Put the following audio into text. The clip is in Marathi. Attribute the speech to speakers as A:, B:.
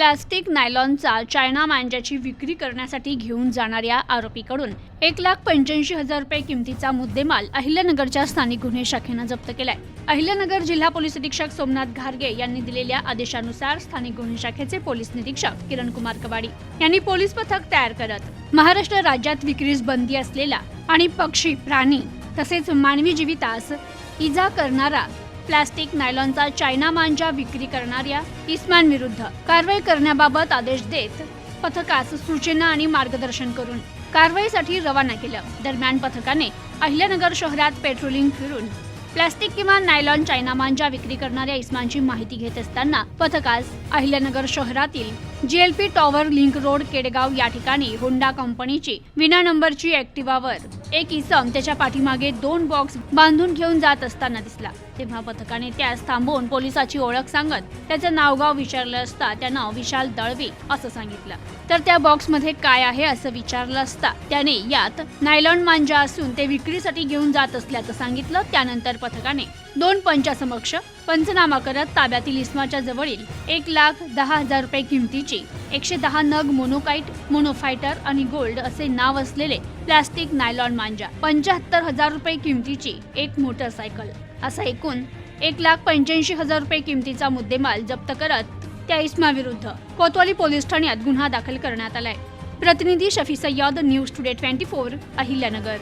A: प्लास्टिक नायलॉनचा चायना मांजाची विक्री करण्यासाठी घेऊन जाणाऱ्या आरोपीकडून एक लाख पंच्याऐंशी हजार रुपये किमतीचा मुद्देमाल अहिल्यानगरच्या स्थानिक गुन्हे शाखेनं जप्त केलाय. अहिल्यानगर जिल्हा पोलीस अधीक्षक सोमनाथ घारगे यांनी दिलेल्या आदेशानुसार स्थानिक गुन्हे शाखेचे पोलीस निरीक्षक किरण कुमार कवाडी यांनी पोलीस पथक तयार करत महाराष्ट्र राज्यात विक्रीस बंदी असलेला आणि पक्षी प्राणी तसेच मानवी जीवितास इजा करणारा प्लास्टिक नायलॉनचा चायना मांजा विक्री करणाऱ्या इस्मानविरुद्ध कारवाई करण्याबाबत आदेश देत पथकास सूचना आणि मार्गदर्शन करून कारवाईसाठी रवाना केलं. दरम्यान पथकाने अहिल्यानगर शहरात पेट्रोलिंग फिरून प्लास्टिक किंवा नायलॉन चायना मांजा विक्री करणाऱ्या इस्मानची माहिती घेत असताना पथकास अहिल्यानगर शहरातील GLP tower link road Kedgaon या ठिकाणी होंडा कंपनीची विना नंबरची ऍक्टिवावर एक इसम त्याच्या पाठीमागे दोन बॉक्स बांधून घेऊन जात असताना दिसला. तेव्हा पथकाने त्यास थांबवून पोलिसाची ओळख सांगत त्याचं नावगाव विचारलं असता त्यानं विशाल दळवी असं सांगितलं. तर त्या बॉक्समध्ये काय आहे असं विचारलं असता त्याने यात नायलॉन मांजा असून ते विक्रीसाठी घेऊन जात असल्याचं सांगितलं. त्यानंतर पथकाने दोन पंचासमक्ष पंचनामा करत ताब्यातील इस्माच्या जवळील एक लाख दहा हजार रुपये किमतीची एकशे दहा नग मोनोकाईट मोनोफायटर आणि गोल्ड असे नाव असलेले प्लास्टिक नायलॉन मांजा पंच्याहत्तर हजार रुपये किमतीची एक मोटरसायकल. असा एकूण एक लाख पंच्याऐंशी हजार रुपये किमतीचा मुद्देमाल जप्त करत त्या इस्माविरुद्ध कोतवाली पोलीस ठाण्यात गुन्हा दाखल करण्यात आलाय. प्रतिनिधी Shafi Sayyed news today twenty four Ahilyanagar.